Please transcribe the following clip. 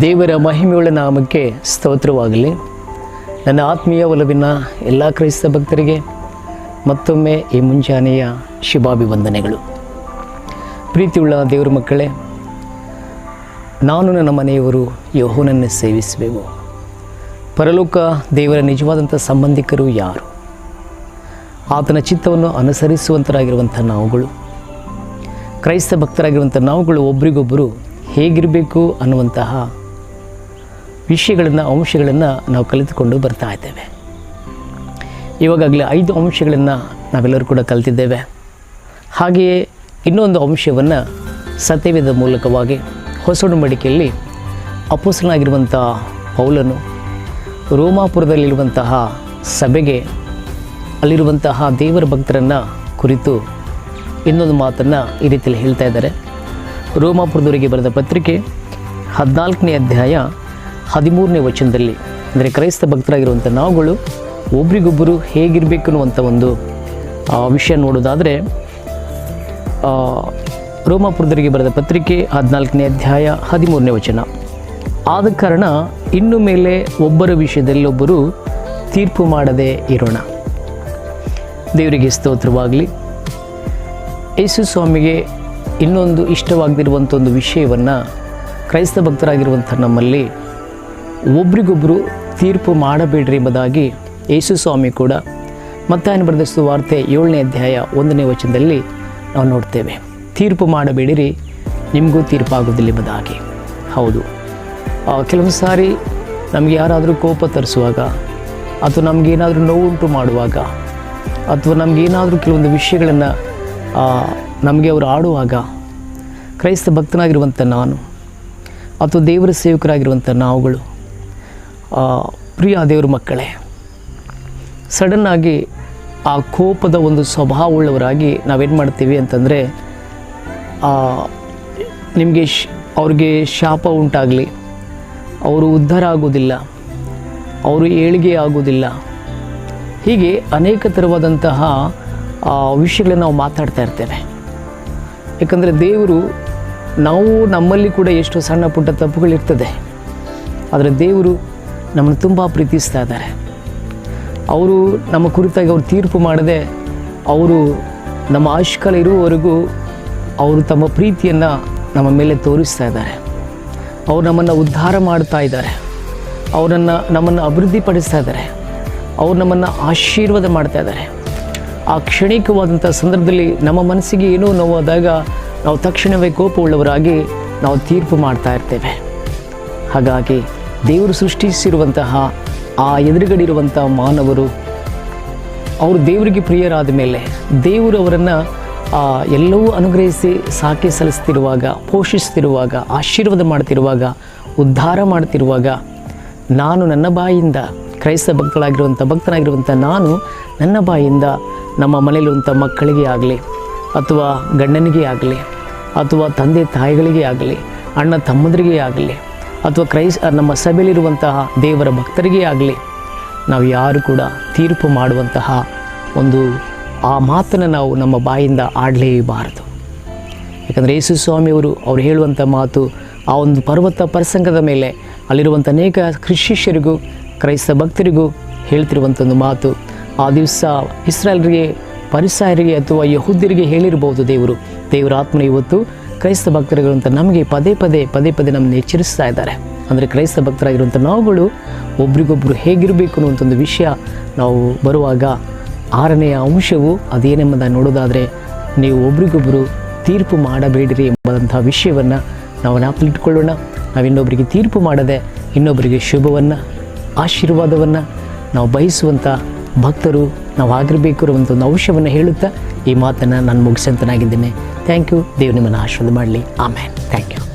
ದೇವರ ಮಹಿಮೆಯುಳ್ಳ ನಾಮಕ್ಕೆ ಸ್ತೋತ್ರವಾಗಲಿ. ನನ್ನ ಆತ್ಮೀಯ ಒಲವಿನ ಎಲ್ಲ ಕ್ರೈಸ್ತ ಭಕ್ತರಿಗೆ ಮತ್ತೊಮ್ಮೆ ಈ ಮುಂಜಾನೆಯ ಶುಭಾಭಿವಂದನೆಗಳು. ಪ್ರೀತಿಯುಳ್ಳ ದೇವರ ಮಕ್ಕಳೇ, ನಾನು ನನ್ನ ಮನೆಯವರು ಯಹೋನನ್ನು ಸೇವಿಸಬೇಕು ಪರಲೋಕ ದೇವರ ನಿಜವಾದಂಥ ಸಂಬಂಧಿಕರು ಯಾರು? ಆತನ ಚಿತ್ತವನ್ನು ಅನುಸರಿಸುವಂತರಾಗಿರುವಂಥ ನಾವುಗಳು, ಕ್ರೈಸ್ತ ಭಕ್ತರಾಗಿರುವಂಥ ನಾವುಗಳು ಒಬ್ರಿಗೊಬ್ಬರು ಹೇಗಿರಬೇಕು ಅನ್ನುವಂತಹ ವಿಷಯಗಳನ್ನು, ಅಂಶಗಳನ್ನು ನಾವು ಕಲಿತುಕೊಂಡು ಬರ್ತಾ ಇದ್ದೇವೆ. ಇವಾಗಲೇ ಐದು ಅಂಶಗಳನ್ನು ನಾವೆಲ್ಲರೂ ಕೂಡ ಕಲಿತಿದ್ದೇವೆ. ಹಾಗೆಯೇ ಇನ್ನೊಂದು ಅಂಶವನ್ನು ಸತ್ಯವೇದ ಮೂಲಕವಾಗಿ ಹೊಸ ಮಡಿಕೆಯಲ್ಲಿ ಅಪೋಸನಾಗಿರುವಂಥ ಪೌಲನು ರೋಮಾಪುರದಲ್ಲಿರುವಂತಹ ಸಭೆಗೆ ಅಲ್ಲಿರುವಂತಹ ದೇವರ ಭಕ್ತರನ್ನು ಕುರಿತು ಇನ್ನೊಂದು ಮಾತನ್ನು ಈ ರೀತಿಯಲ್ಲಿ ಹೇಳ್ತಾ ಇದ್ದಾರೆ. ರೋಮಾಪುರದವರಿಗೆ ಬರೆದ ಪತ್ರಿಕೆ ಹದಿನಾಲ್ಕನೇ ಅಧ್ಯಾಯ ಹದಿಮೂರನೇ ವಚನದಲ್ಲಿ, ಅಂದರೆ ಕ್ರೈಸ್ತ ಭಕ್ತರಾಗಿರುವಂಥ ನಾವುಗಳು ಒಬ್ರಿಗೊಬ್ಬರು ಹೇಗಿರಬೇಕು ಅನ್ನುವಂಥ ಒಂದು ವಿಷಯ ನೋಡೋದಾದರೆ ರೋಮಾಪುರದರಿಗೆ ಬರೆದ ಪತ್ರಿಕೆ ಹದಿನಾಲ್ಕನೇ ಅಧ್ಯಾಯ ಹದಿಮೂರನೇ ವಚನ. ಆದ ಕಾರಣ ಇನ್ನು ಮೇಲೆ ಒಬ್ಬರ ವಿಷಯದಲ್ಲೊಬ್ಬರು ತೀರ್ಪು ಮಾಡದೇ ಇರೋಣ. ದೇವರಿಗೆ ಸ್ತೋತ್ರವಾಗಲಿ. ಯೇಸು ಸ್ವಾಮಿಗೆ ಇನ್ನೊಂದು ಇಷ್ಟವಾಗದಿರುವಂಥ ಒಂದು ವಿಷಯವನ್ನು ಕ್ರೈಸ್ತ ಭಕ್ತರಾಗಿರುವಂಥ ನಮ್ಮಲ್ಲಿ ಒಬ್ರಿಗೊಬ್ಬರು ತೀರ್ಪು ಮಾಡಬೇಡ್ರಿ ಎಂಬುದಾಗಿ ಯೇಸು ಸ್ವಾಮಿ ಕೂಡ ಮತ್ತಾಯನ ಬರೆದ ವಾರ್ತೆ ಏಳನೇ ಅಧ್ಯಾಯ ಒಂದನೇ ವಚನದಲ್ಲಿ ನಾವು ನೋಡ್ತೇವೆ. ತೀರ್ಪು ಮಾಡಬೇಡಿರಿ, ನಿಮಗೂ ತೀರ್ಪಾಗೋದಿಲ್ಲ ಎಂಬುದಾಗಿ. ಹೌದು. ಕೆಲವೊಂದು ಸಾರಿ ನಮಗೆ ಯಾರಾದರೂ ಕೋಪ ತರಿಸುವಾಗ ಅಥವಾ ನಮಗೇನಾದರೂ ನೋವುಂಟು ಮಾಡುವಾಗ ಅಥವಾ ನಮಗೇನಾದರೂ ಕೆಲವೊಂದು ವಿಷಯಗಳನ್ನು ನಮಗೆ ಅವರು ಆಡುವಾಗ ಕ್ರೈಸ್ತ ಭಕ್ತನಾಗಿರುವಂಥ ನಾನು ಅಥವಾ ದೇವರ ಸೇವಕರಾಗಿರುವಂಥ ನಾವುಗಳು ಪ್ರಿಯ ದೇವ್ರ ಮಕ್ಕಳೇ ಸಡನ್ನಾಗಿ ಆ ಕೋಪದ ಒಂದು ಸ್ವಭಾವವುಳ್ಳವರಾಗಿ ನಾವೇನು ಮಾಡ್ತೀವಿ ಅಂತಂದರೆ ನಿಮಗೆ ಶ್, ಅವ್ರಿಗೆ ಶಾಪ ಉಂಟಾಗಲಿ, ಅವರು ಉದ್ಧಾರ ಆಗೋದಿಲ್ಲ, ಅವರು ಏಳಿಗೆ ಆಗೋದಿಲ್ಲ, ಹೀಗೆ ಅನೇಕ ಥರವಾದಂತಹ ವಿಷಯಗಳನ್ನು ನಾವು ಮಾತಾಡ್ತಾ ಇರ್ತೇವೆ. ಯಾಕಂದರೆ ದೇವರು, ನಾವು ನಮ್ಮಲ್ಲಿ ಕೂಡ ಎಷ್ಟು ಸಣ್ಣ ಪುಟ್ಟ ತಪ್ಪುಗಳಿರ್ತದೆ, ಆದರೆ ದೇವರು ನಮ್ಮನ್ನು ತುಂಬ ಪ್ರೀತಿಸ್ತಾ ಇದ್ದಾರೆ. ಅವರು ನಮ್ಮ ಕುರಿತಾಗಿ ಅವರು ತೀರ್ಪು ಮಾಡದೆ ಅವರು ನಮ್ಮ ಆಯುಷ್ಕಾಲ ಇರುವವರೆಗೂ ಅವರು ತಮ್ಮ ಪ್ರೀತಿಯನ್ನು ನಮ್ಮ ಮೇಲೆ ತೋರಿಸ್ತಾ ಇದ್ದಾರೆ. ಅವರು ನಮ್ಮನ್ನು ಉದ್ಧಾರ ಮಾಡ್ತಾ ಇದ್ದಾರೆ. ಅವರನ್ನು ನಮ್ಮನ್ನು ಅಭಿವೃದ್ಧಿಪಡಿಸ್ತಾ ಇದ್ದಾರೆ. ಅವರು ನಮ್ಮನ್ನು ಆಶೀರ್ವಾದ ಮಾಡ್ತಾ ಇದ್ದಾರೆ. ಆ ಕ್ಷಣಿಕವಾದಂಥ ಸಂದರ್ಭದಲ್ಲಿ ನಮ್ಮ ಮನಸ್ಸಿಗೆ ಏನೋ ನೋವಾದಾಗ ನಾವು ತಕ್ಷಣವೇ ಕೋಪವುಳ್ಳವರಾಗಿ ನಾವು ತೀರ್ಪು ಮಾಡ್ತಾ ಇರ್ತೇವೆ. ಹಾಗಾಗಿ ದೇವರು ಸೃಷ್ಟಿಸಿರುವಂತಹ, ಆ ಎದುರುಗಡಿರುವಂಥ ಮಾನವರು, ಅವರು ದೇವರಿಗೆ ಪ್ರಿಯರಾದ ಮೇಲೆ ದೇವರು ಅವರನ್ನು ಎಲ್ಲವೂ ಅನುಗ್ರಹಿಸಿ ಸಾಕಿ ಸಲ್ಲಿಸ್ತಿರುವಾಗ, ಪೋಷಿಸ್ತಿರುವಾಗ, ಆಶೀರ್ವಾದ ಮಾಡ್ತಿರುವಾಗ, ಉದ್ಧಾರ ಮಾಡ್ತಿರುವಾಗ, ನಾನು ನನ್ನ ಬಾಯಿಂದ, ಕ್ರೈಸ್ತ ಭಕ್ತಳಾಗಿರುವಂಥ, ಭಕ್ತನಾಗಿರುವಂಥ ನಾನು ನನ್ನ ಬಾಯಿಂದ ನಮ್ಮ ಮನೆಯಲ್ಲಿರುವಂಥ ಮಕ್ಕಳಿಗೆ ಆಗಲಿ, ಅಥವಾ ಗಂಡನಿಗೆ ಆಗಲಿ, ಅಥವಾ ತಂದೆ ತಾಯಿಗಳಿಗೆ ಆಗಲಿ, ಅಣ್ಣ ತಮ್ಮಂದರಿಗೆ ಆಗಲಿ ಅಥವಾ ಕ್ರೈಸ್ ನಮ್ಮ ಸಭೆಯಲ್ಲಿರುವಂತಹ ದೇವರ ಭಕ್ತರಿಗೆ ಆಗಲಿ, ನಾವು ಯಾರು ಕೂಡ ತೀರ್ಪು ಮಾಡುವಂತಹ ಒಂದು ಆ ಮಾತನ್ನು ನಾವು ನಮ್ಮ ಬಾಯಿಂದ ಆಡಲೇಬಾರದು. ಯಾಕಂದರೆ ಯೇಸು ಸ್ವಾಮಿಯವರು ಅವ್ರು ಹೇಳುವಂಥ ಮಾತು ಆ ಒಂದು ಪರ್ವತ ಪ್ರಸಂಗದ ಮೇಲೆ ಅಲ್ಲಿರುವಂಥ ಅನೇಕ ಕೃಷಿಷ್ಯರಿಗೂ ಕ್ರೈಸ್ತ ಭಕ್ತರಿಗೂ ಹೇಳ್ತಿರುವಂಥ ಒಂದು ಮಾತು. ಆ ದಿವಸ ಇಸ್ರಾಯಲ್ರಿಗೆ, ಪರಿಸಾಯರಿಗೆ ಅಥವಾ ಯಹುದ್ದರಿಗೆ ಹೇಳಿರ್ಬೋದು ದೇವರು. ದೇವರ ಆತ್ಮನ ಇವತ್ತು ಕ್ರೈಸ್ತ ಭಕ್ತರಿಗಿರುವಂಥ ನಮಗೆ ಪದೇ ಪದೇ ಪದೇ ಪದೇ ನಮ್ಮನ್ನು ಎಚ್ಚರಿಸ್ತಾ ಇದ್ದಾರೆ. ಅಂದರೆ ಕ್ರೈಸ್ತ ಭಕ್ತರಾಗಿರುವಂಥ ನಾವುಗಳು ಒಬ್ರಿಗೊಬ್ಬರು ಹೇಗಿರಬೇಕು ಅನ್ನುವಂಥ ಒಂದು ವಿಷಯ ನಾವು ಬರುವಾಗ ಆರನೆಯ ಅಂಶವು ಅದೇನೆಂಬುದನ್ನು ನೋಡೋದಾದರೆ ನೀವು ಒಬ್ರಿಗೊಬ್ಬರು ತೀರ್ಪು ಮಾಡಬೇಡಿರಿ ಎಂಬಂಥ ವಿಷಯವನ್ನು ನಾವು ಜ್ಞಾಪಕಲಿಟ್ಕೊಳ್ಳೋಣ ನಾವು ಇನ್ನೊಬ್ಬರಿಗೆ ತೀರ್ಪು ಮಾಡದೆ ಇನ್ನೊಬ್ಬರಿಗೆ ಶುಭವನ್ನು, ಆಶೀರ್ವಾದವನ್ನು ನಾವು ಬಯಸುವಂಥ ಭಕ್ತರು ನಾವು ಆಗಿರಬೇಕು ಒಂದು ಅಂಶವನ್ನು ಹೇಳುತ್ತಾ ಈ ಮಾತನ್ನು ನಾನು ಮುಗಿಸಂತನಾಗಿದ್ದೇನೆ. ಥ್ಯಾಂಕ್ ಯು ದೇವ್ರು ನಿಮ್ಮನ್ನು ಆಶೀರ್ವಾದ ಮಾಡಲಿ. ಆಮೇಲೆ ಥ್ಯಾಂಕ್ ಯು